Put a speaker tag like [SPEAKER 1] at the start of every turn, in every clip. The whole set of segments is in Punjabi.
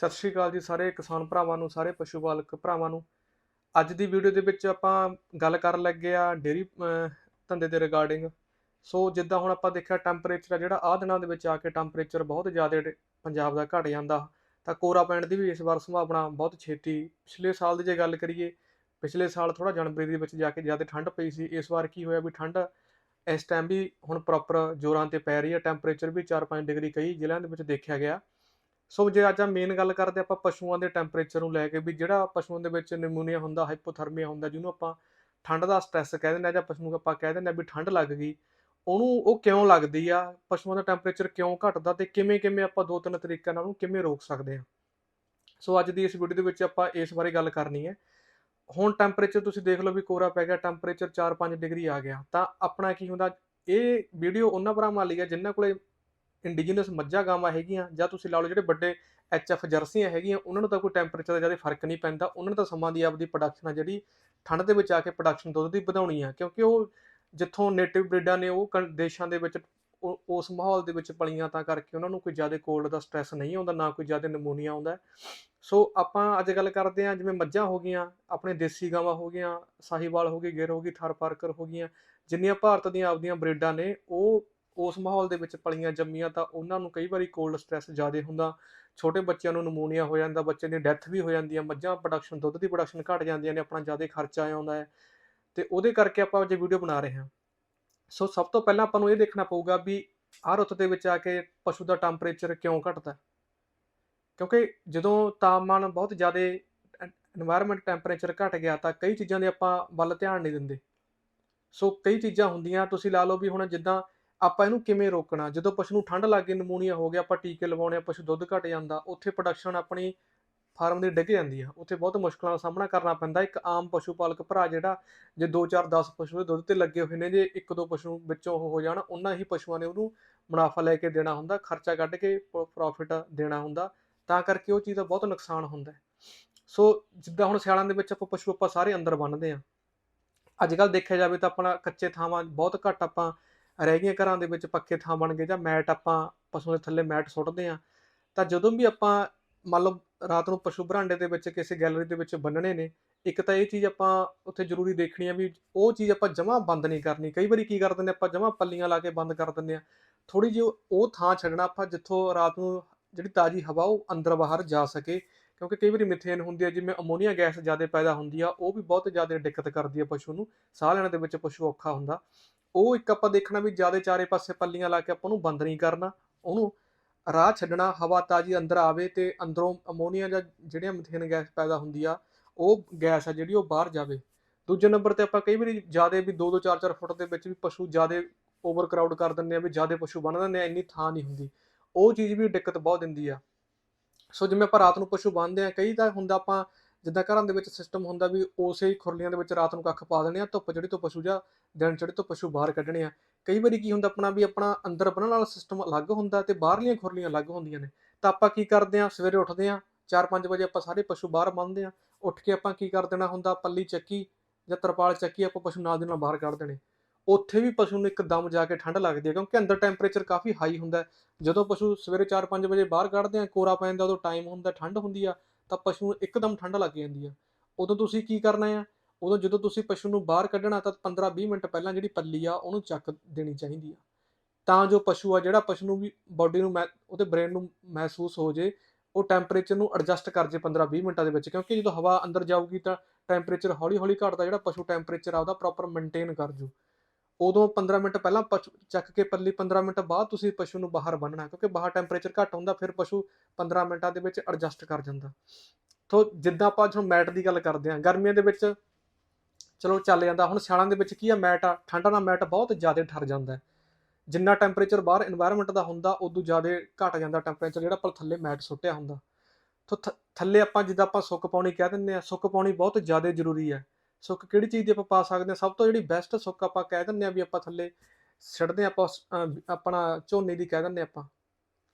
[SPEAKER 1] ਸਤਿ ਸ਼੍ਰੀ ਅਕਾਲ ਜੀ ਸਾਰੇ ਕਿਸਾਨ ਭਰਾਵਾਂ ਨੂੰ, ਸਾਰੇ ਪਸ਼ੂ ਪਾਲਕ ਭਰਾਵਾਂ ਨੂੰ। ਅੱਜ ਦੀ ਵੀਡੀਓ ਦੇ ਵਿੱਚ ਆਪਾਂ ਗੱਲ ਕਰਨ ਲੱਗੇ ਆ ਡੇਰੀ ਧੰਦੇ ਦੇ ਰਿਗਾਰਡਿੰਗ ਸੋ ਜਿੱਦਾਂ ਹੁਣ ਆਪਾਂ ਦੇਖਿਆ ਟੈਂਪਰੇਚਰ ਆ ਜਿਹੜਾ, ਆਹ ਦਿਨਾਂ ਦੇ ਵਿੱਚ ਆ ਕੇ ਟੈਂਪਰੇਚਰ ਬਹੁਤ ਜ਼ਿਆਦਾ ਪੰਜਾਬ ਦਾ ਘਟ ਜਾਂਦਾ। ਤਾਂ ਕੋਰਾ ਪੈਣ ਦੀ ਵੀ ਇਸ ਵਾਰ ਸੰਭਾਵਨਾ ਬਹੁਤ ਛੇਤੀ। ਪਿਛਲੇ ਸਾਲ ਦੀ ਜੇ ਗੱਲ ਕਰੀਏ, ਪਿਛਲੇ ਸਾਲ ਥੋੜਾ ਜਨਵਰੀ ਦੇ ਵਿੱਚ ਜਾ ਕੇ ਜ਼ਿਆਦਾ ਠੰਡ ਪਈ ਸੀ। ਇਸ ਵਾਰ ਕੀ ਹੋਇਆ ਵੀ ਠੰਡ ਇਸ ਟਾਈਮ ਵੀ ਹੁਣ ਪ੍ਰੋਪਰ ਜ਼ੋਰਾਂ ਤੇ ਪੈ ਰਹੀ ਹੈ ਟੈਂਪਰੇਚਰ ਵੀ 4-5 ਡਿਗਰੀ ਕਈ ਜ਼ਿਲ੍ਹਿਆਂ ਦੇ ਵਿੱਚ ਦੇਖਿਆ ਗਿਆ। ਸੋ ਜੇ ਅੱਜ ਆ ਮੇਨ ਗੱਲ ਕਰਦੇ ਆਪਾਂ ਪਸ਼ੂਆਂ ਦੇ ਟੈਂਪਰੇਚਰ ਨੂੰ ਲੈ ਕੇ ਵੀ ਜਿਹੜਾ ਪਸ਼ੂਆਂ ਦੇ ਵਿੱਚ ਨਿਮੋਨੀਆ ਹੁੰਦਾ ਹਾਈਪੋਥਰਮੀਆ ਹੁੰਦਾ, ਜਿਹਨੂੰ ਆਪਾਂ ਠੰਡ ਦਾ ਸਟ੍ਰੈਸ ਕਹਿ ਦਿੰਦੇ ਆ ਜਾਂ ਪਸ਼ੂ ਨੂੰ ਆਪਾਂ ਕਹਿ ਦਿੰਦੇ ਆ ਵੀ ਠੰਡ ਲੱਗ ਗਈ, ਉਹਨੂੰ ਉਹ ਕਿਉਂ ਲੱਗਦੀ ਆ, ਪਸ਼ੂਆਂ ਦਾ ਟੈਂਪਰੇਚਰ ਕਿਉਂ ਘਟਦਾ ਤੇ ਕਿਵੇਂ ਕਿਵੇਂ ਆਪਾਂ ਦੋ ਤਿੰਨ ਤਰੀਕਿਆਂ ਨਾਲ ਉਹਨੂੰ ਕਿਵੇਂ ਰੋਕ ਸਕਦੇ ਆ ਸੋ ਅੱਜ ਦੀ ਇਸ ਵੀਡੀਓ ਦੇ ਵਿੱਚ ਆਪਾਂ ਇਸ ਬਾਰੇ ਗੱਲ ਕਰਨੀ ਹੈ। ਹੁਣ ਟੈਂਪਰੇਚਰ ਤੁਸੀਂ ਦੇਖ ਲਓ ਵੀ ਕੋਰਾ ਪੈ ਗਿਆ ਟੈਂਪਰੇਚਰ 4-5 ਡਿਗਰੀ ਆ ਗਿਆ, ਤਾਂ ਆਪਣਾ ਕੀ ਹੁੰਦਾ, ਇਹ ਵੀਡੀਓ ਉਹਨਾਂ ਭਰਾਵਾਂ ਲਈ ਹੈ ਜਿਨ੍ਹਾਂ ਕੋਲੇ ਇੰਡੀਜੀਨਸ ਮੱਝਾਂ ਗਾਵਾਂ ਹੈਗੀਆਂ ਜਾਂ ਤੁਸੀਂ ਲਾ ਲਓ ਜਿਹੜੇ ਵੱਡੇ ਐਚਐਫ ਜਰਸੀਆਂ ਹੈਗੀਆਂ, ਉਹਨਾਂ ਨੂੰ ਤਾਂ ਕੋਈ ਟੈਂਪਰੇਚਰ ਦਾ ਜ਼ਿਆਦਾ ਫ਼ਰਕ ਨਹੀਂ ਪੈਂਦਾ, ਉਹਨਾਂ ਨੂੰ ਤਾਂ ਸਮਾਂ ਦੀ ਆਪਦੀ ਪ੍ਰੋਡਕਸ਼ਨ ਆ ਜਿਹੜੀ ਠੰਡ ਦੇ ਵਿੱਚ ਆ ਕੇ ਪ੍ਰੋਡਕਸ਼ਨ ਦੁੱਧ ਦੀ ਵਧਾਉਣੀ ਆ, ਕਿਉਂਕਿ ਉਹ ਜਿੱਥੋਂ ਨੇਟਿਵ ਬਰੀਡਾਂ ਨੇ ਉਹ ਕੰ- ਦੇਸ਼ਾਂ ਦੇ ਵਿੱਚ ਉਹ- ਉਸ ਮਾਹੌਲ ਦੇ ਵਿੱਚ ਪਲੀਆਂ ਤਾਂ ਕਰਕੇ ਉਹਨਾਂ ਨੂੰ ਕੋਈ ਜ਼ਿਆਦਾ ਕੋਲਡ ਦਾ ਸਟ੍ਰੈਸ ਨਹੀਂ ਆਉਂਦਾ, ਨਾ ਕੋਈ ਜ਼ਿਆਦਾ ਨਮੂਨੀਆ ਆਉਂਦਾ। ਸੋ ਆਪਾਂ ਅੱਜ ਗੱਲ ਕਰਦੇ ਹਾਂ ਜਿਵੇਂ ਮੱਝਾਂ ਹੋ ਗਈਆਂ, ਆਪਣੇ ਦੇਸੀ ਗਾਵਾਂ ਹੋ ਗਈਆਂ, ਸਾਹੀਵਾਲ ਹੋ ਗਈ, ਗਿਰ ਹੋ ਗਈ, ਥਰ ਪਾਰਕਰ ਹੋ ਗਈਆਂ, ਜਿੰਨੀਆਂ ਭਾਰਤ ਦੀਆਂ ਆਪਦੀਆਂ ਬਰੀਡਾਂ ਨੇ, ਉਹ ਉਸ ਮਾਹੌਲ ਦੇ ਵਿੱਚ ਪਲੀਆਂ ਜੰਮੀਆਂ ਤਾਂ ਉਹਨਾਂ ਨੂੰ ਕਈ ਵਾਰੀ ਕੋਲਡ ਸਟ੍ਰੈਸ ਜ਼ਿਆਦਾ ਹੁੰਦਾ। ਛੋਟੇ ਬੱਚਿਆਂ ਨੂੰ ਨਮੂਨੀਆ ਹੋ ਜਾਂਦਾ ਬੱਚੇ ਦੀ ਡੈਥ ਵੀ ਹੋ ਜਾਂਦੀ ਹੈ ਮੱਝਾਂ ਪ੍ਰੋਡਕਸ਼ਨ ਦੁੱਧ ਦੀ ਪ੍ਰੋਡਕਸ਼ਨ ਘੱਟ ਜਾਂਦੀਆਂ ਨੇ, ਆਪਣਾ ਜ਼ਿਆਦਾ ਖਰਚਾ ਆਉਂਦਾ ਹੈ। ਤੇ ਉਹਦੇ ਕਰਕੇ ਆਪਾਂ ਅੱਜ ਵੀਡੀਓ ਬਣਾ ਰਹੇ ਹਾਂ। ਸੋ ਸਭ ਤੋਂ ਪਹਿਲਾਂ ਆਪਾਂ ਨੂੰ ਇਹ ਦੇਖਣਾ ਪਊਗਾ ਵੀ ਆ ਰੁੱਤ ਦੇ ਵਿੱਚ ਆ ਕੇ ਪਸ਼ੂ ਦਾ ਟੈਂਪਰੇਚਰ ਕਿਉਂ ਘਟਦਾ ਕਿਉਂਕਿ ਜਦੋਂ ਤਾਪਮਾਨ ਬਹੁਤ ਜ਼ਿਆਦਾ এনवायरमेंट ਟੈਂਪਰੇਚਰ ਘਟ ਗਿਆ ਤਾਂ ਕਈ ਚੀਜ਼ਾਂ ਦੇ ਆਪਾਂ ਵੱਲ ਧਿਆਨ ਨਹੀਂ ਦਿੰਦੇ। ਸੋ ਕਈ ਚੀਜ਼ਾਂ ਹੁੰਦੀਆਂ, ਤੁਸੀਂ ਲਾ ਲਓ ਵੀ ਹੁਣ ਜਿੱਦਾਂ ਆਪਾਂ ਇਹਨੂੰ ਕਿਵੇਂ ਰੋਕਣਾ? ਜਦੋਂ ਪਸ਼ੂ ਨੂੰ ਠੰਡ ਲੱਗ ਗਈ, ਨਮੂਨੀਆ ਹੋ ਗਿਆ, ਆਪਾਂ ਟੀਕੇ ਲਵਾਉਣੇ ਆ, ਪਸ਼ੂ ਦੁੱਧ ਘਟ ਜਾਂਦਾ, ਉੱਥੇ ਪ੍ਰੋਡਕਸ਼ਨ ਆਪਣੀ ਫਾਰਮ ਦੀ ਡਿੱਗ ਜਾਂਦੀ ਆ। ਉੱਥੇ ਬਹੁਤ ਮੁਸ਼ਕਲਾਂ ਦਾ ਸਾਹਮਣਾ ਕਰਨਾ ਪੈਂਦਾ। ਇੱਕ ਆਮ ਪਸ਼ੂ ਪਾਲਕ ਭਰਾ ਜਿਹੜਾ ਜੇ 2 4 10 ਪਸ਼ੂ ਦੇ ਦੁੱਧ ਤੇ ਲੱਗੇ ਹੋਏ ਨੇ, ਜੇ ਇੱਕ ਦੋ ਪਸ਼ੂ ਵਿੱਚੋਂ ਉਹ ਹੋ ਜਾਣ, ਉਹਨਾਂ ਹੀ ਪਸ਼ੂਆਂ ਨੇ ਉਹਨੂੰ ਮੁਨਾਫਾ ਲੈ ਕੇ ਦੇਣਾ ਹੁੰਦਾ, ਖਰਚਾ ਕੱਢ ਕੇ ਪ੍ਰੋਫਿਟ ਦੇਣਾ ਹੁੰਦਾ, ਤਾਂ ਕਰਕੇ ਉਹ ਚੀਜ਼ ਦਾ ਬਹੁਤ ਨੁਕਸਾਨ ਹੁੰਦਾ। ਸੋ ਜਿੱਦਾਂ ਹੁਣ ਸਿਆਲਾਂ ਦੇ ਵਿੱਚ ਆਪਾਂ ਪਸ਼ੂ ਆਪਾਂ ਸਾਰੇ ਅੰਦਰ ਬੰਨਦੇ ਆ। ਅੱਜ ਕੱਲ ਦੇਖਿਆ ਜਾਵੇ ਤਾਂ ਆਪਣਾ ਕੱਚੇ ਥਾਵਾਂ ਬਹੁਤ ਘੱਟ ਆਪਾਂ ਰਹਿ ਗਈਆਂ ਘਰਾਂ ਦੇ ਵਿੱਚ ਪੱਕੇ ਥਾਂ ਬਣ ਗਏ ਜਾਂ ਮੈਟ ਆਪਾਂ ਪਸ਼ੂ ਦੇ ਥੱਲੇ ਮੈਟ ਸੁੱਟਦੇ ਆ ਤਾਂ ਜਦੋਂ ਵੀ ਆਪਾਂ ਮੰਨ ਲਓ ਰਾਤ ਨੂੰ ਪਸ਼ੂ ਬਰਾਂਡੇ ਦੇ ਵਿੱਚ ਕਿਸੇ ਗੈਲਰੀ ਦੇ ਵਿੱਚ ਬੰਨਣੇ ਨੇ, ਇੱਕ ਤਾਂ ਇਹ ਚੀਜ਼ ਆਪਾਂ ਉੱਥੇ ਜ਼ਰੂਰੀ ਦੇਖਣੀ ਆ ਵੀ ਉਹ ਚੀਜ਼ ਆਪਾਂ ਜਮਾ ਬੰਦ ਨਹੀਂ ਕਰਨੀ। ਕਈ ਵਾਰੀ ਕੀ ਕਰ ਦਿੰਦੇ ਆਪਾਂ, ਜਮਾ ਪੱਲੀਆਂ ਲਾ ਕੇ ਬੰਦ ਕਰ ਦਿੰਦੇ ਆ ਥੋੜੀ ਜਿਹੀ ਉਹ ਥਾਂ ਛੱਡਣਾ ਆਪਾਂ ਜਿੱਥੋਂ ਰਾਤ ਨੂੰ ਜਿਹੜੀ ਤਾਜ਼ੀ ਹਵਾ ਉਹ ਅੰਦਰ ਬਾਹਰ ਜਾ ਸਕੇ, ਕਿਉਂਕਿ ਕਈ ਵਾਰੀ ਮਿਥੇਨ ਹੁੰਦੀ ਹੈ ਜਿਵੇਂ ਅਮੋਨੀਆ ਗੈਸ ਜ਼ਿਆਦਾ ਪੈਦਾ ਹੁੰਦੀ ਆ, ਉਹ ਵੀ ਬਹੁਤ ਜ਼ਿਆਦਾ ਦਿੱਕਤ ਕਰਦੀ ਆ ਪਸ਼ੂ ਨੂੰ, ਸਾਹ ਲੈਣ ਦੇ ਵਿੱਚ ਪਸ਼ੂ ਔਖਾ ਹੁੰਦਾ। ਉਹ ਇੱਕ ਆਪਾਂ ਦੇਖਣਾ ਵੀ ਜ਼ਿਆਦਾ ਚਾਰੇ ਪਾਸੇ ਪੱਲੀਆਂ ਲਾ ਕੇ ਆਪਾਂ ਉਹਨੂੰ ਬੰਦ ਨਹੀਂ ਕਰਨਾ, ਉਹਨੂੰ ਰਾਹ ਛੱਡਣਾ, ਹਵਾ ਤਾਜ਼ੀ ਅੰਦਰ ਆਵੇ ਤੇ ਅੰਦਰੋਂ ਅਮੋਨੀਆ ਜਾਂ ਜਿਹੜੀਆਂ ਮਿਥੇਨ ਗੈਸ ਪੈਦਾ ਹੁੰਦੀ ਆ, ਉਹ ਗੈਸ ਆ ਜਿਹੜੀ ਉਹ ਬਾਹਰ ਜਾਵੇ। ਦੂਜੇ ਨੰਬਰ ਤੇ ਆਪਾਂ ਕਈ ਵਾਰੀ ਜ਼ਿਆਦਾ ਵੀ 2-2 4-4 ਫੁੱਟ ਦੇ ਵਿੱਚ ਵੀ ਪਸ਼ੂ ਜ਼ਿਆਦਾ ਓਵਰ ਕਰਾਊਡ ਕਰ ਦਿੰਦੇ ਆ ਵੀ ਜ਼ਿਆਦਾ ਪਸ਼ੂ ਬੰਨ ਦਿੰਦੇ ਆ, ਇੰਨੀ ਥਾਂ ਨਹੀਂ ਹੁੰਦੀ। ਉਹ ਚੀਜ਼ ਵੀ ਦਿੱਕਤ ਬਹੁਤ ਦਿੰਦੀ ਆ। ਸੋ ਜਿਵੇਂ ਆਪਾਂ ਰਾਤ ਨੂੰ ਪਸ਼ੂ ਬੰਨਦੇ ਆ, ਕਈ ਤਾਂ ਹੁੰਦਾ ਆਪਾਂ ਜਿੱਦਾਂ ਘਰਾਂ ਦੇ ਵਿੱਚ ਸਿਸਟਮ ਹੁੰਦਾ ਵੀ ਉਸੇ ਹੀ ਖੁਰਲੀਆਂ ਦੇ ਵਿੱਚ ਰਾਤ ਨੂੰ ਕੱਖ ਪਾ ਦਿੰਦੇ ਆ, ਧੁੱਪ ਜਿਹੜੀ ਤੋਂ ਪਸ਼ੂ ਜਾਂ ਦਿਨ ਚੜ੍ਹੇ ਤੋਂ ਪਸ਼ੂ ਬਾਹਰ ਕੱਢਣੇ ਆ, ਕਈ ਵਾਰੀ ਕੀ ਹੁੰਦਾ ਆਪਣਾ ਵੀ ਆਪਣਾ ਅੰਦਰ ਬੰਨਣ ਵਾਲਾ ਸਿਸਟਮ ਅਲੱਗ ਹੁੰਦਾ ਤੇ ਬਾਹਰਲੀਆਂ ਖੁਰਲੀਆਂ ਅਲੱਗ ਹੁੰਦੀਆਂ ਨੇ, ਤਾਂ ਆਪਾਂ ਕੀ ਕਰਦੇ ਆ, ਸਵੇਰੇ ਉੱਠਦੇ ਆ 4-5 ਵਜੇ ਆਪਾਂ ਸਾਰੇ ਪਸ਼ੂ ਬਾਹਰ ਬੰਨ੍ਹਦੇ ਆ, ਉੱਠ ਕੇ ਆਪਾਂ ਕੀ ਕਰ ਦੇਣਾ ਹੁੰਦਾ, ਪੱਲੀ ਚੱਕੀ ਜਾਂ ਤਰਪਾਲ ਚੱਕੀ ਆਪਾਂ ਪਸ਼ੂ ਨਾਲ ਦੀ ਨਾਲ ਬਾਹਰ ਕੱਢ ਦੇਣੇ। ਉੱਥੇ ਵੀ ਪਸ਼ੂ ਨੂੰ ਇੱਕਦਮ ਜਾ ਕੇ ਠੰਡ ਲੱਗਦੀ ਹੈ ਕਿਉਂਕਿ ਅੰਦਰ ਟੈਂਪਰੇਚਰ ਕਾਫੀ ਹਾਈ ਹੁੰਦਾ ਜਦੋਂ ਪਸ਼ੂ ਸਵੇਰੇ 4-5 ਵਜੇ ਬਾਹਰ ਕੱਢਦੇ ਆ, ਕੋਰਾ ਪੈਂਦਾ ਉਦੋਂ ਟਾਈਮ ਹੁੰਦਾ ਠੰਡ ਹੁੰਦੀ ਆ, ਤਾਂ ਪਸ਼ੂ ਨੂੰ ਇੱਕਦਮ ਠੰਡ ਲੱਗ ਜਾਂਦੀ ਆ। ਉਦੋਂ ਤੁਸੀਂ ਕੀ ਕਰਨਾ ਆ ਉਦੋਂ ਜਦੋਂ ਤੁਸੀਂ ਪਸ਼ੂ ਨੂੰ ਬਾਹਰ ਕੱਢਣਾ, ਤਾਂ 15-20 ਮਿੰਟ ਪਹਿਲਾਂ ਜਿਹੜੀ ਪੱਲੀ ਆ, ਉਹਨੂੰ ਚੱਕ ਦੇਣੀ ਚਾਹੀਦੀ ਆ। ਤਾਂ ਜੋ ਪਸ਼ੂ ਆ, ਜਿਹੜਾ ਪਸ਼ੂ ਨੂੰ ਵੀ ਬਾਡੀ ਨੂੰ ਮਹਿ- ਉਹਦੇ ਬ੍ਰੇਨ ਨੂੰ ਮਹਿਸੂਸ ਹੋ ਜੇ, ਉਹ ਟੈਂਪਰੇਚਰ ਨੂੰ ਐਡਜਸਟ ਕਰ ਜੇ 15-20 ਮਿੰਟਾਂ ਦੇ ਵਿੱਚ। ਕਿਉਂਕਿ ਜਦੋਂ ਹਵਾ ਅੰਦਰ ਜਾਊਗੀ, ਤਾਂ ਟੈਂਪਰੇਚਰ ਹੌਲੀ-ਹੌਲੀ ਘਟਦਾ, ਜਿਹੜਾ ਪਸ਼ੂ ਟੈਂਪਰੇਚਰ ਆ, ਉਹਦਾ ਪ੍ਰੋਪਰ ਮੇਨਟੇਨ ਕਰ ਜੂ। ਉਦੋਂ 15 ਮਿੰਟ ਪਹਿਲਾਂ ਪਸ਼ੂ ਚੱਕ ਕੇ ਪੱਲੀ 15 ਮਿੰਟ ਬਾਅਦ ਤੁਸੀਂ ਪਸ਼ੂ ਨੂੰ ਬਾਹਰ ਬੰਨਣਾ, ਕਿਉਂਕਿ ਬਾਹਰ ਟੈਂਪਰੇਚਰ ਘੱਟ ਹੁੰਦਾ, ਫਿਰ ਪਸ਼ੂ 15 ਮਿੰਟਾਂ ਦੇ ਵਿੱਚ ਐਡਜਸਟ ਕਰ ਜਾਂਦਾ। ਤੋਂ ਜਿੱਦਾਂ ਆਪਾਂ ਜਦੋਂ ਮੈਟ ਦੀ ਗੱਲ ਕਰਦੇ ਹਾਂ, ਗਰਮੀਆਂ ਦੇ ਵਿੱਚ ਚਲੋ ਚੱਲ ਜਾਂਦਾ। ਹੁਣ ਸਿਆਲਾਂ ਦੇ ਵਿੱਚ ਕੀ ਆ, ਮੈਟ ਆ, ਠੰਡਾ ਨਾਲ ਮੈਟ ਬਹੁਤ ਜ਼ਿਆਦਾ ਠਰ ਜਾਂਦਾ ਜਿੰਨਾ ਟੈਂਪਰੇਚਰ ਬਾਹਰ এনवायरमेंट ਦਾ ਹੁੰਦਾ, ਉਦੋਂ ਜ਼ਿਆਦਾ ਘਟ ਜਾਂਦਾ ਟੈਂਪਰੇਚਰ ਜਿਹੜਾ ਪਰ ਥੱਲੇ ਮੈਟ ਸੁੱਟਿਆ ਹੁੰਦਾ। ਤੋਂ ਥੱਲੇ ਆਪਾਂ ਜਿੱਦਾਂ ਆਪਾਂ ਸੁੱਕ ਪਾਉਣੀ ਕਹਿ ਦਿੰਦੇ ਆ ਸੁੱਕ ਪਾਉਣੀ ਬਹੁਤ ਜ਼ਿਆਦਾ ਜ਼ਰੂਰੀ ਹੈ। ਸੁੱਕ ਕਿਹੜੀ ਚੀਜ਼ ਦੀ ਆਪਾਂ ਪਾ ਸਕਦੇ ਆ ਸਭ ਤੋਂ ਜਿਹੜੀ ਬੈਸਟ ਸੁੱਕ ਆਪਾਂ ਕਹਿ ਦਿੰਦੇ ਆ ਵੀ ਆਪਾਂ ਥੱਲੇ ਛੱਡਦੇ ਆਪਾਂ ਆਪਣਾ ਝੋਨੇ ਦੀ ਕਹਿ ਦਿੰਦੇ ਆਪਾਂ।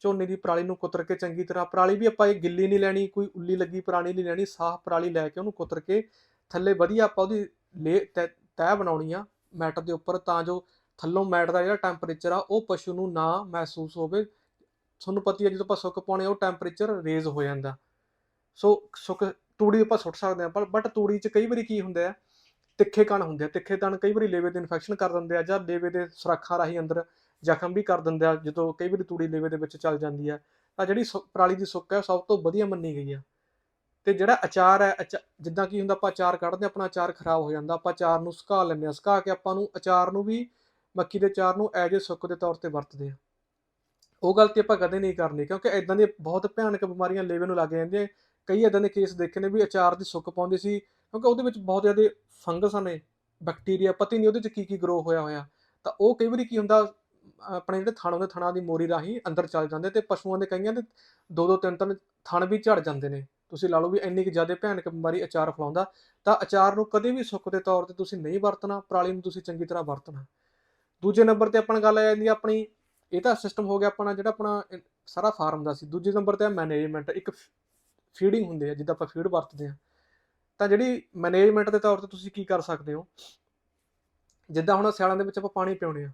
[SPEAKER 1] ਝੋਨੇ ਦੀ ਪਰਾਲੀ ਨੂੰ ਕੁਤਰ ਕੇ ਚੰਗੀ ਤਰ੍ਹਾਂ, ਪਰਾਲੀ ਵੀ ਆਪਾਂ ਇਹ ਗਿੱਲੀ ਨਹੀਂ ਲੈਣੀ, ਕੋਈ ਉੱਲੀ ਲੱਗੀ ਪਰਾਲੀ ਨਹੀਂ ਲੈਣੀ, ਸਾਫ਼ ਪਰਾਲੀ ਲੈ ਕੇ ਉਹਨੂੰ ਕੁਤਰ ਕੇ ਥੱਲੇ ਵਧੀਆ ਆਪਾਂ ਉਹਦੀ ਲੇ ਤੈ ਤੈਅ ਬਣਾਉਣੀ ਆ ਮੈਟ ਦੇ ਉੱਪਰ, ਤਾਂ ਜੋ ਥੱਲੋਂ ਮੈਟ ਦਾ ਜਿਹੜਾ ਟੈਂਪਰੇਚਰ ਆ, ਉਹ ਪਸ਼ੂ ਨੂੰ ਨਾ ਮਹਿਸੂਸ ਹੋਵੇ। ਤੁਹਾਨੂੰ ਪਤਾ ਹੀ ਹੈ ਜਦੋਂ ਆਪਾਂ ਸੁੱਕ ਪਾਉਣੇ ਉਹ ਟੈਂਪਰੇਚਰ ਰੇਜ਼ ਹੋ ਜਾਂਦਾ। ਸੋ ਸੁੱਕ, ਤੂੜੀ ਆਪਾਂ ਸੁੱਟ ਸਕਦੇ ਹਾਂ ਪਰ ਬਟ ਤੂੜੀ 'ਚ ਕਈ ਵਾਰੀ ਕੀ ਹੁੰਦਾ ਹੈ ਤਿੱਖੇ ਕਣ ਹੁੰਦੇ ਆ। ਤਿੱਖੇ ਤਣ ਕਈ ਵਾਰੀ ਲੇਵੇ ਦੇ ਇਨਫੈਕਸ਼ਨ ਕਰ ਦਿੰਦੇ ਆ, ਜਾਂ ਲੇਵੇ ਦੇ ਸੁਰੱਖਾਂ ਰਾਹੀਂ ਅੰਦਰ ਜ਼ਖਮ ਵੀ ਕਰ ਦਿੰਦੇ ਆ, ਜਦੋਂ ਕਈ ਵਾਰੀ ਤੂੜੀ ਲੇਵੇ ਦੇ ਵਿੱਚ ਚੱਲ ਜਾਂਦੀ ਆ। ਤਾਂ ਜਿਹੜੀ ਸੁ- ਪਰਾਲੀ ਦੀ ਸੁੱਕ ਹੈ ਉਹ ਸਭ ਤੋਂ ਵਧੀਆ ਮੰਨੀ ਗਈ ਆ। ਤੇ ਜਿਹੜਾ ਅਚਾਰ ਹੈ ਅਚਾ- ਜਿੱਦਾਂ ਕੀ ਹੁੰਦਾ ਆਪਾਂ ਅਚਾਰ ਕੱਢਦੇ ਹਾਂ, ਆਪਣਾ ਅਚਾਰ ਖਰਾਬ ਹੋ ਜਾਂਦਾ ਆਪਾਂ ਅਚਾਰ ਨੂੰ ਸੁਕਾ ਲੈਂਦੇ ਆ ਸੁਕਾ ਕੇ ਆਪਾਂ ਨੂੰ ਅਚਾਰ ਨੂੰ ਵੀ ਮੱਕੀ ਦੇ ਅਚਾਰ ਨੂੰ ਐਜ ਏ ਸੁੱਕ ਦੇ ਤੌਰ ਤੇ ਵਰਤਦੇ ਆ ਉਹ ਗਲਤੀ ਆਪਾਂ ਕਦੇ ਨਹੀਂ ਕਰਨੀ ਕਿਉਂਕਿ ਇਦਾਂ ਦੀਆਂ ਬਹੁਤ ਭਿਆਨਕ ਬਿਮਾਰੀਆਂ ਲੇਵੇ ਨੂੰ ਲੱਗ ਜਾਂਦੀਆਂ ਕਈ ਇਦਾਂ ਦੇ ਕੇਸ ਦੇਖੇ ਨੇ ਵੀ ਅਚਾਰ ਦੀ ਸੁੱਕ ਪਾਉਂਦੇ ਸੀ ਕਿਉਂਕਿ ਉਹਦੇ ਵਿੱਚ ਬਹੁਤ ਜ਼ਿਆਦਾ ਫੰਗਸ ਨੇ ਬੈਕਟੀਰੀਆ ਪਤਾ ਨਹੀਂ ਉਹਦੇ ਚ ਕੀ ਕੀ ਗਰੋ ਹੋਇਆ ਹੋਇਆ। ਤਾਂ ਉਹ ਕਈ ਵਾਰੀ ਕੀ ਹੁੰਦਾ ਆਪਣੇ ਜਿਹੜੇ ਥਣ ਹੁੰਦੇ ਥਣਾਂ ਦੀ ਮੋਰੀ ਰਾਹੀਂ ਅੰਦਰ ਚੱਲ ਜਾਂਦੇ ਤੇ ਪਸ਼ੂਆਂ ਦੇ ਕਈਆਂ ਦੇ ਦੋ ਦੋ ਤਿੰਨ ਤਿੰਨ ਥਣ ਵੀ ਝੜ ਜਾਂਦੇ ਨੇ। ਤੁਸੀਂ ਲਾ ਲਓ ਵੀ ਇੰਨੀ ਕਿ ਜ਼ਿਆਦਾ ਭਿਆਨਕ ਬਿਮਾਰੀ ਅਚਾਰ ਫਲਾਉਂਦਾ, ਤਾਂ ਅਚਾਰ ਨੂੰ ਕਦੇ ਵੀ ਸੁੱਕ ਦੇ ਤੌਰ ਤੇ ਤੁਸੀਂ ਨਹੀਂ ਵਰਤਣਾ, ਪਰਾਲੀ ਨੂੰ ਤੁਸੀਂ ਚੰਗੀ ਤਰ੍ਹਾਂ ਵਰਤਣਾ। ਦੂਜੇ ਨੰਬਰ ਤੇ ਆਪਣਾ ਗੱਲ ਆ ਜਾਂਦੀ ਆ ਆਪਣੀ, ਇਹ ਤਾਂ ਸਿਸਟਮ ਹੋ ਗਿਆ ਆਪਣਾ ਜਿਹੜਾ ਆਪਣਾ ਸਾਰਾ ਫਾਰਮ ਦਾ ਸੀ। ਦੂਜੇ ਨੰਬਰ ਤੇ ਮੈਨੇਜਮੈਂਟ ਇੱਕ ਫੀਡਿੰਗ ਹੁੰਦੀ ਹੈ ਜਿੱਦਾਂ ਆਪਾਂ ਫੀਡ ਵਰਤਦੇ ਆ। ਤਾਂ ਜਿਹੜੀ ਮੈਨੇਜਮੈਂਟ ਦੇ ਤੌਰ ਤੇ ਤੁਸੀਂ ਕੀ ਕਰ ਸਕਦੇ ਹੋ? ਜਿੱਦਾਂ ਹੁਣ ਸਿਆਲਾਂ ਦੇ ਵਿੱਚ ਆਪਾਂ ਪਾਣੀ ਪਿਉਣੇ ਆ।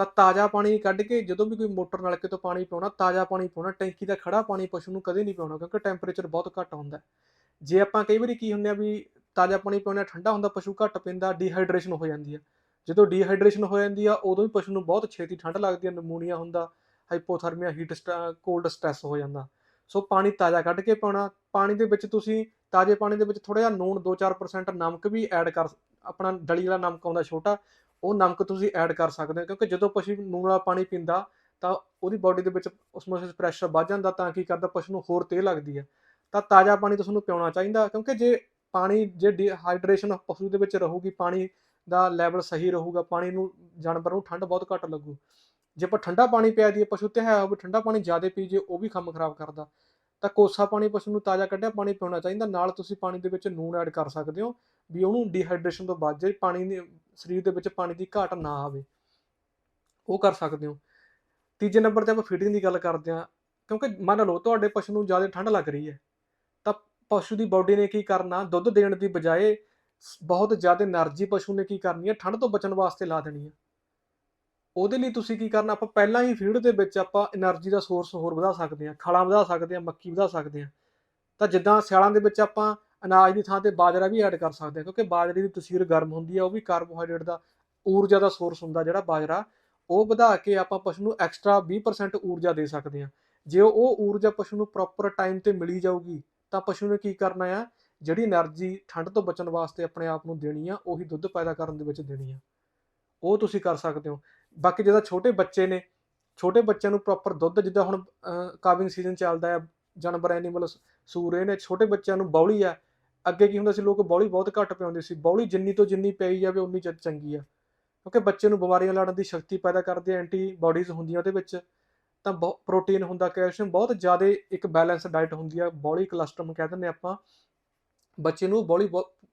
[SPEAKER 1] ਤਾਂ ਤਾਜ਼ਾ ਪਾਣੀ ਕੱਢ ਕੇ ਜਦੋਂ ਵੀ ਕੋਈ ਮੋਟਰ ਨਲਕੇ ਤੋਂ ਪਾਣੀ ਪਿਉਣਾ, ਤਾਜ਼ਾ ਪਾਣੀ ਪਾਉਣਾ, ਟੈਂਕੀ ਦਾ ਖੜਾ ਪਾਣੀ ਪਸ਼ੂ ਨੂੰ ਕਦੇ ਨਹੀਂ ਪਿਉਣਾ ਕਿਉਂਕਿ ਟੈਂਪਰੇਚਰ ਬਹੁਤ ਘੱਟ ਹੁੰਦਾ ਜੇ ਆਪਾਂ ਕਈ ਵਾਰੀ ਕੀ ਹੁੰਦੇ ਆ ਵੀ ਤਾਜ਼ਾ ਪਾਣੀ ਪਿਉਣਾ ਠੰਡਾ ਹੁੰਦਾ, ਪਸ਼ੂ ਘੱਟ ਪੀਂਦਾ ਡੀਹਾਈਡਰੇਸ਼ਨ ਹੋ ਜਾਂਦੀ ਆ ਜਦੋਂ ਡੀਹਾਈਡਰੇਸ਼ਨ ਹੋ ਜਾਂਦੀ ਆ, ਉਦੋਂ ਵੀ ਪਸ਼ੂ ਨੂੰ ਬਹੁਤ ਛੇਤੀ ਠੰਡ ਲੱਗਦੀ ਹੈ, ਨਮੂਨੀਆ ਹੁੰਦਾ ਹਾਈਪੋਥਰਮੀਆ ਹੀਟ ਕੋਲਡ ਸਟ੍ਰੈਸ ਹੋ ਜਾਂਦਾ। ਸੋ ਪਾਣੀ ਤਾਜ਼ਾ ਕੱਢ ਕੇ ਪਾਉਣਾ, ਪਾਣੀ ਦੇ ਵਿੱਚ ਤੁਸੀਂ ਤਾਜ਼ੇ ਪਾਣੀ ਦੇ ਵਿੱਚ ਥੋੜਾ ਜਿਹਾ ਨੂਣ 2-4% ਨਮਕ ਵੀ ਐਡ ਕਰ, ਆਪਣਾ ਡਲੀ ਵਾਲਾ ਨਮਕ ਆਉਂਦਾ ਛੋਟਾ ਉਹ ਨਮਕ ਤੁਸੀਂ ਐਡ ਕਰ ਸਕਦੇ ਹੋ, ਕਿਉਂਕਿ ਜਦੋਂ ਪਸ਼ੂ ਨੂਣ ਵਾਲਾ ਪਾਣੀ ਪੀਂਦਾ, ਤਾਂ ਉਹਦੀ ਬਾਡੀ ਦੇ ਵਿੱਚ ਉਸਮੋਸਿਸ ਪ੍ਰੈਸ਼ਰ ਵੱਧ ਜਾਂਦਾ, ਤਾਂ ਕੀ ਕਰਦਾ, ਪਸ਼ੂ ਨੂੰ ਹੋਰ ਤੇਲ ਲੱਗਦੀ ਹੈ। ਤਾਂ ਤਾਜ਼ਾ ਪਾਣੀ ਤੁਹਾਨੂੰ ਪਿਉਣਾ ਚਾਹੀਦਾ, ਕਿਉਂਕਿ ਜੇ ਪਾਣੀ, ਜੇ ਡੀਹਾਈਡਰੇਸ਼ਨ ਪਸ਼ੂ ਦੇ ਵਿੱਚ ਰਹੂਗੀ, ਪਾਣੀ ਦਾ ਲੈਵਲ ਸਹੀ ਰਹੂਗਾ, ਪਾਣੀ ਨੂੰ ਜਾਨਵਰ ਨੂੰ ਠੰਡ ਬਹੁਤ ਘੱਟ ਲੱਗੂ। ਜੇ ਆਪਾਂ ਠੰਡਾ ਪਾਣੀ ਪਿਆ ਦਈਏ ਪਸ਼ੂ ਤੇ ਹੈ ਉਹ ਠੰਡਾ ਪਾਣੀ ਜ਼ਿਆਦਾ ਪੀ ਜੇ ਉਹ ਵੀ ਕੰਮ ਖਰਾਬ ਕਰਦਾ। ਤਾਂ ਕੋਸਾ ਪਾਣੀ ਪਸ਼ੂ ਨੂੰ ਤਾਜ਼ਾ ਕੱਢਿਆ, ਪਾਣੀ ਪਿਉਣਾ ਚਾਹੀਦਾ, ਨਾਲ ਤੁਸੀਂ ਪਾਣੀ ਦੇ ਵਿੱਚ ਨੂਣ ਐਡ ਕਰ ਸਕਦੇ ਹੋ, ਵੀ ਉਹਨੂੰ ਡੀਹਾਈਡਰੇਸ਼ਨ ਤੋਂ ਬਚ ਜੇ ਪਾਣੀ ਸਰੀਰ ਦੇ ਵਿੱਚ ਪਾਣੀ ਦੀ ਘਾਟ ਨਾ ਆਵੇ। ਉਹ ਕਰ ਸਕਦੇ ਹੋ। ਤੀਜੇ ਨੰਬਰ ਤੇ ਆਪਾਂ ਫੀਡਿੰਗ ਦੀ ਗੱਲ ਕਰਦੇ ਆ ਕਿਉਂਕਿ ਮੰਨ ਲਓ ਤੁਹਾਡੇ ਪਸ਼ੂ ਨੂੰ ਜ਼ਿਆਦਾ ਠੰਡ ਲੱਗ ਰਹੀ ਹੈ। ਤਾਂ ਪਸ਼ੂ ਦੀ ਬਾਡੀ ਨੇ ਕੀ ਕਰਨਾ? ਦੁੱਧ ਦੇਣ ਦੀ ਬਜਾਏ ਬਹੁਤ ਜ਼ਿਆਦਾ એનર્ਜੀ ਪਸ਼ੂ ਨੇ ਕੀ ਕਰਨੀ ਹੈ? ਠੰਡ ਤੋਂ ਬਚਣ ਵਾਸਤੇ ਲਾ ਦੇਣੀ ਹੈ। ਉਹਦੇ ਲਈ ਤੁਸੀਂ ਕੀ ਕਰਨਾ? ਆਪਾਂ ਪਹਿਲਾਂ ਹੀ ਫੀਡ ਦੇ ਵਿੱਚ ਆਪਾਂ એનર્ਜੀ ਦਾ ਸੋਰਸ ਹੋਰ ਵਧਾ ਸਕਦੇ ਹਾਂ। ਖਾਲਾਂ ਵਧਾ ਸਕਦੇ ਹਾਂ, ਮੱਕੀ ਵਧਾ ਸਕਦੇ ਹਾਂ। ਤਾਂ ਜਿੱਦਾਂ ਸਿਆਲਾਂ ਦੇ ਵਿੱਚ ਆਪਾਂ ਅਨਾਜ ਦੀ ਥਾਂ ਤੇ ਬਾਜਰਾ ਵੀ ਐਡ ਕਰ ਸਕਦੇ ਹਾਂ ਕਿਉਂਕਿ ਬਾਜਰੇ ਦੀ ਤਸੀਰ ਗਰਮ ਹੁੰਦੀ ਹੈ ਉਹ ਵੀ ਕਾਰਬੋਹਾਈਡਰੇਟ ਦਾ ਊਰਜਾ ਦਾ ਸੋਰਸ ਹੁੰਦਾ ਜਿਹੜਾ ਬਾਜਰਾ, ਉਹ ਵਧਾ ਕੇ ਆਪਾਂ ਪਸ਼ੂ ਨੂੰ ਐਕਸਟਰਾ 20% ਊਰਜਾ ਦੇ ਸਕਦੇ ਹਾਂ ਜੇ ਉਹ ਊਰਜਾ ਪਸ਼ੂ ਨੂੰ ਪ੍ਰੋਪਰ ਟਾਈਮ ਤੇ ਮਿਲੀ ਜਾਊਗੀ, ਤਾਂ ਪਸ਼ੂ ਨੇ ਕੀ ਕਰਨਾ ਆ? ਜਿਹੜੀ એનર્ਜੀ ਠੰਡ ਤੋਂ ਬਚਣ ਵਾਸਤੇ ਆਪਣੇ ਆਪ ਨੂੰ ਦੇਣੀ ਆ, ਉਹੀ ਦੁੱਧ ਪੈਦਾ ਕਰਨ ਦੇ ਵਿੱਚ ਦੇਣੀ ਆ। ਉਹ ਤੁਸੀਂ ਕਰ ਸਕਦੇ ਹੋ। ਬਾਕੀ ਜਿਹਦਾ ਛੋਟੇ ਬੱਚੇ ਨੇ, ਛੋਟੇ ਬੱਚਿਆਂ ਨੂੰ ਪ੍ਰੋਪਰ ਦੁੱਧ, ਜਿੱਦਾਂ ਹੁਣ ਕਾਵਿੰਗ ਸੀਜ਼ਨ ਚੱਲਦਾ ਹੈ ਜਾਨਵਰ ਐਨੀਮਲ ਸੂਰੇ ਨੇ ਛੋਟੇ ਬੱਚਿਆਂ ਨੂੰ ਬੌਲੀ ਆ ਅੱਗੇ ਕੀ ਹੁੰਦਾ ਸੀ, ਲੋਕ ਬੌਲੀ ਬਹੁਤ ਘੱਟ ਪਿਆਉਂਦੇ ਸੀ, ਬੌਲੀ ਜਿੰਨੀ ਤੋਂ ਜਿੰਨੀ ਪਈ ਜਾਵੇ ਉਨੀ ਚੰਗੀ ਆ, ਕਿਉਂਕਿ ਬੱਚੇ ਨੂੰ ਬਿਮਾਰੀਆਂ ਲੜਨ ਦੀ ਸ਼ਕਤੀ ਪੈਦਾ ਕਰਦੇ ਐਂਟੀ ਬਾਡੀਜ਼ ਹੁੰਦੀਆਂ ਉਹਦੇ ਵਿੱਚ, ਤਾਂ ਪ੍ਰੋਟੀਨ ਹੁੰਦਾ ਕੈਲਸ਼ੀਅਮ ਬਹੁਤ ਜ਼ਿਆਦਾ ਇੱਕ ਬੈਲੈਂਸ ਡਾਈਟ ਹੁੰਦੀ ਆ, ਬੌਲੀ ਕਲਸਟਰਮ ਕਹਿ ਦਿੰਦੇ ਆਪਾਂ, ਬੱਚੇ ਨੂੰ ਬੌਲੀ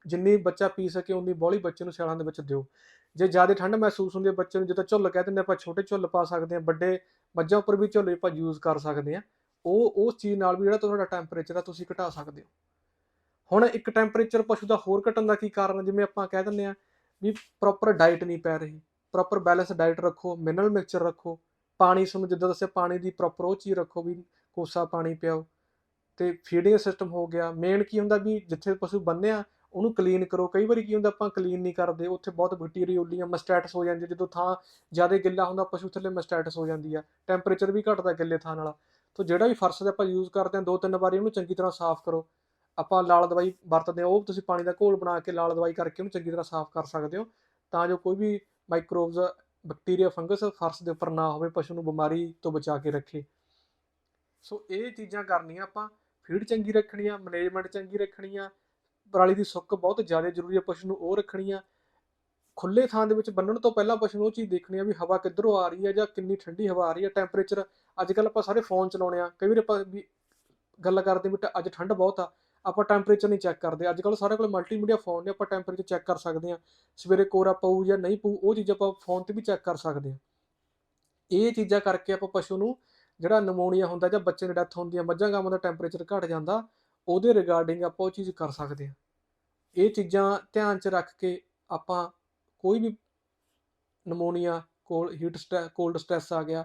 [SPEAKER 1] ਜਿੰਨੀ ਬੱਚਾ ਪੀ ਸਕੇ ਉਨੀ ਬੌਲੀ ਬੱਚੇ ਨੂੰ ਸਿਆਲਾਂ ਦੇ ਵਿੱਚ ਦਿਓ, ਜੇ ਜ਼ਿਆਦਾ ਠੰਡ ਮਹਿਸੂਸ ਹੁੰਦੀ ਹੈ ਬੱਚੇ ਨੂੰ, ਜਿੱਦਾਂ ਝੁੱਲ ਕਹਿ ਦਿੰਦੇ ਆਪਾਂ, ਛੋਟੇ ਝੁੱਲ ਪਾ ਸਕਦੇ ਹਾਂ, ਵੱਡੇ ਮੱਝਾਂ ਉੱਪਰ ਵੀ ਝੁੱਲ ਆਪਾਂ ਯੂਜ਼ ਕਰ ਸਕਦੇ ਹਾਂ, ਉਹ, ਉਸ ਚੀਜ਼ ਨਾਲ ਵੀ ਜਿਹੜਾ ਤੁਹਾਡਾ ਟੈਂਪਰੇਚਰ ਆ, ਤੁਸੀਂ ਘਟਾ ਸਕਦੇ ਹੋ। ਹੁਣ ਇੱਕ ਟੈਂਪਰੇਚਰ ਪਸ਼ੂ ਦਾ ਹੋਰ ਘਟਣ ਦਾ ਕੀ ਕਾਰਨ ਜਿਵੇਂ ਆਪਾਂ ਕਹਿ ਦਿੰਦੇ ਆ ਵੀ ਪ੍ਰੋਪਰ ਡਾਈਟ ਨਹੀਂ ਪੈ ਰਹੀ ਪ੍ਰੋਪਰ ਬੈਲੈਂਸ ਡਾਈਟ ਰੱਖੋ ਮਿਨਰਲ ਮਿਕਸਚਰ ਰੱਖੋ, ਪਾਣੀ ਤੁਹਾਨੂੰ ਜਿੱਦਾਂ ਦੱਸਿਆ ਪਾਣੀ ਦੀ ਪ੍ਰੋਪਰ ਉਹ ਚੀਜ਼ ਰੱਖੋ ਵੀ ਕੋਸਾ ਪਾਣੀ ਪਿਆਓ। ਤੇ ਫੀਡਿੰਗ ਸਿਸਟਮ ਹੋ ਗਿਆ। ਮੇਨ ਕੀ ਹੁੰਦਾ ਵੀ ਜਿੱਥੇ ਪਸ਼ੂ ਬੰਨੇ ਆ, ਉਹਨੂੰ ਕਲੀਨ ਕਰੋ। ਕਈ ਵਾਰੀ ਕੀ ਹੁੰਦਾ ਆਪਾਂ ਕਲੀਨ ਨਹੀਂ ਕਰਦੇ, ਉੱਥੇ ਬਹੁਤ ਬੈਕਟੀਰੀਓਲੀਆਂ ਮਸਟੈਟਸ ਹੋ ਜਾਂਦੀ ਜਦੋਂ ਥਾਂ ਜ਼ਿਆਦਾ ਗਿੱਲਾ ਹੁੰਦਾ, ਪਸ਼ੂ ਥੱਲੇ ਮਸਟੈਟਸ ਹੋ ਜਾਂਦੀ ਆ। ਟੈਂਪਰੇਚਰ ਵੀ ਘਟਦਾ ਗਿੱਲੇ ਥਾਂ ਨਾਲ। ਤਾਂ ਜਿਹੜਾ ਵੀ ਫਰਸ਼ ਤੇ ਆਪਾਂ ਯੂਜ਼ ਕਰਦੇ ਹਾਂ, ਦੋ ਤਿੰਨ ਵਾਰੀ ਉਹਨੂੰ ਚੰਗੀ ਤਰ੍ਹਾਂ ਸਾਫ਼ ਕਰੋ। ਆਪਾਂ ਲਾਲ ਦਵਾਈ ਵਰਤਦੇ ਹਾਂ, ਉਹ ਤੁਸੀਂ ਪਾਣੀ ਦਾ ਘੋਲ ਬਣਾ ਕੇ ਲਾਲ ਦਵਾਈ ਕਰਕੇ ਉਹਨੂੰ ਚੰਗੀ ਤਰ੍ਹਾਂ ਸਾਫ਼ ਕਰ ਸਕਦੇ ਹੋ। ਤਾਂ ਜੋ ਕੋਈ ਵੀ ਮਾਈਕਰੋਬਸ ਬੈਕਟੀਰੀਆ ਫੰਗਸ ਫਰਸ਼ ਦੇ ਉੱਪਰ ਨਾ ਹੋਵੇ, ਪਸ਼ੂ ਨੂੰ ਬਿਮਾਰੀ ਤੋਂ ਬਚਾ ਕੇ ਰੱਖੇ। ਸੋ ਇਹ ਚੀਜ਼ਾਂ ਕਰਨੀਆਂ ਆਪਾਂ, ਫੀਡ ਚੰਗੀ ਰੱਖਣੀ ਆ ਮੈਨੇਜਮੈਂਟ ਚੰਗੀ ਰੱਖਣੀ ਆ, ਪਰਾਲੀ ਦੀ ਸੁੱਕ ਬਹੁਤ ਜ਼ਿਆਦਾ ਜ਼ਰੂਰੀ ਆ, ਪਸ਼ੂ ਨੂੰ ਉਹ ਰੱਖਣੀ ਆ। ਖੁੱਲੇ ਥਾਂ ਦੇ ਵਿੱਚ ਬੰਨਣ ਤੋਂ ਪਹਿਲਾਂ ਪਸ਼ੂ ਨੂੰ ਉਹ ਚੀਜ਼ ਦੇਖਣੀ ਆ ਵੀ ਹਵਾ ਕਿੱਧਰੋਂ ਆ ਰਹੀ ਹੈ ਜਾਂ ਕਿੰਨੀ ਠੰਡੀ ਹਵਾ ਆ ਰਹੀ ਹੈ ਟੈਂਪਰੇਚਰ ਅੱਜ ਕੱਲ ਆਪਾਂ ਸਾਰੇ ਫੋਨ ਚਲਾਉਣੇ ਆ, ਕਈ ਵਾਰ ਆਪਾਂ ਵੀ ਗੱਲ ਕਰਦੇ ਵੀ ਅੱਜ ਠੰਡ ਬਹੁਤ ਆ ਆਪਾਂ ਟੈਂਪਰੇਚਰ ਨਹੀਂ ਚੈੱਕ ਕਰਦੇ। ਅੱਜ ਕੱਲ ਸਾਰੇ ਕੋਲ ਮਲਟੀਮੀਡੀਆ ਫੋਨ ਨੇ, ਆਪਾਂ ਟੈਂਪਰੇਚਰ ਚੈੱਕ ਕਰ ਸਕਦੇ ਆ ਸਵੇਰੇ ਕੋਰਾ ਪਊ ਜਾਂ ਨਹੀਂ ਪਊ, ਉਹ ਚੀਜ਼ ਆਪਾਂ ਫੋਨ ਤੇ ਵੀ ਚੈੱਕ ਕਰ ਸਕਦੇ ਆ ਇਹ ਚੀਜ਼ਾਂ ਕਰਕੇ ਆਪਾਂ ਪਸ਼ੂ ਨੂੰ ਜਿਹੜਾ ਨਮੋਨੀਆ ਹੁੰਦਾ ਜਾਂ ਬੱਚੇ ਦੀ ਡੈਥ ਹੁੰਦੀ ਹੈ ਮੱਝਾਂ ਗਾਵਾਂ ਦਾ ਟੈਂਪਰੇਚਰ ਘਟ ਜਾਂਦਾ, ਉਹਦੇ ਰਿਗਾਰਡਿੰਗ ਆਪਾਂ ਉਹ ਚੀਜ਼ ਕਰ ਸਕਦੇ ਆ ਇਹ ਚੀਜ਼ਾਂ ਧਿਆਨ 'ਚ ਰੱਖ ਕੇ ਆਪਾਂ ਕੋਈ ਵੀ ਨਮੋਨੀਆ ਕੋਲ ਹੀਟ ਕੋਲਡ ਸਟ੍ਰੈਸ ਆ ਗਿਆ,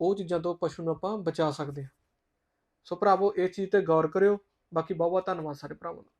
[SPEAKER 1] ਉਹ ਚੀਜ਼ਾਂ ਤੋਂ ਪਸ਼ੂ ਨੂੰ ਆਪਾਂ ਬਚਾ ਸਕਦੇ ਹਾਂ। ਸੋ ਭਰਾਵੋ, ਇਸ ਚੀਜ਼ ਤੇ ਗੌਰ ਕਰਿਓ। ਬਾਕੀ ਬਹੁਤ ਬਹੁਤ ਧੰਨਵਾਦ ਸਾਰੇ ਭਰਾਵਾਂ ਦਾ।